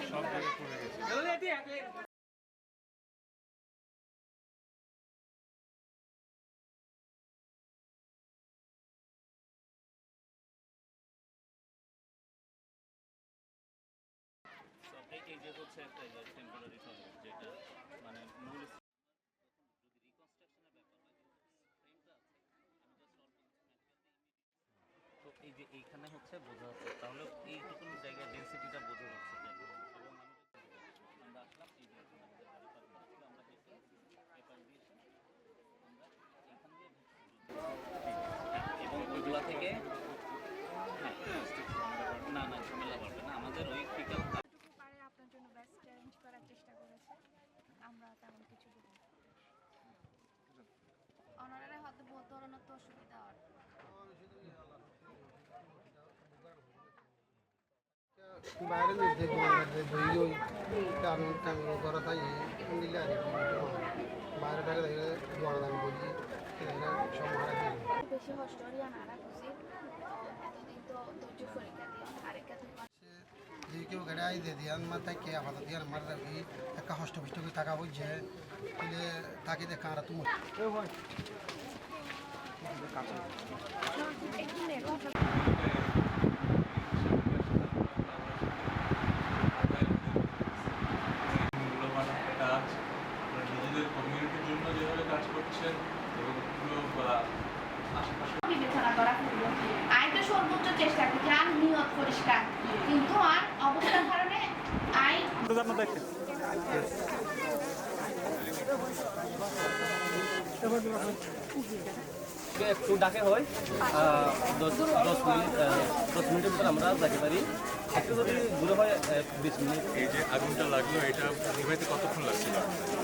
জায়গায় পড়ে এই এই যে হচ্ছে একটা টেম্পোরারি টয়লেট যেটা মানে মূল এই যে এইখানে হচ্ছে বোঝা যাচ্ছে তাহলে এইটুকু জায়গায় ডেন্সিটিটা বোঝা যাচ্ছে আমরা এবং ওইগুলা থেকে হ্যাঁ, না না ঝামেলা বাড়বে না আমাদের ওই ফিকাল আপনার জন্য বেস্ট অ্যারেঞ্জ করার চেষ্টা করেছে আমরা তেমন কিছু বলি অনারা হয়তো বলতে পারে না তো অসুবিধা হয় বাইরে গেলে ধুই ওই কারণ টাঙ্গ করা তাই দিলে আর বাইরে টাকা দেখলে দোয়ার দাম বলি এটা সব মারা দিই বেশি হস্টরিয়া নারা খুশি এতদিন তো ধৈর্য পরীক্ষা দিয়ে আরেকটা যে আপাতত তাকে তুমি একটু নেট মূল্যবান একটা কাজ আপনারা নিজেদের কমিউনিটির জন্য যেভাবে কাজ করছেন এবং পুরো আশেপাশে বিবেচনা করা আই তো সর্বোচ্চ চেষ্টা করছি আর নিয়ত পরিষ্কার। কিন্তু আর অবস্থার কারণে আই একটু। ডাকে হয় দশ দশ মিনিট দশ মিনিটের ভিতরে আমরা যাইতে পারি। একটু যদি দূরে হয় বিশ মিনিট। এই যে আগুনটা লাগল এটা নিভাইতে কতক্ষণ লাগছিল?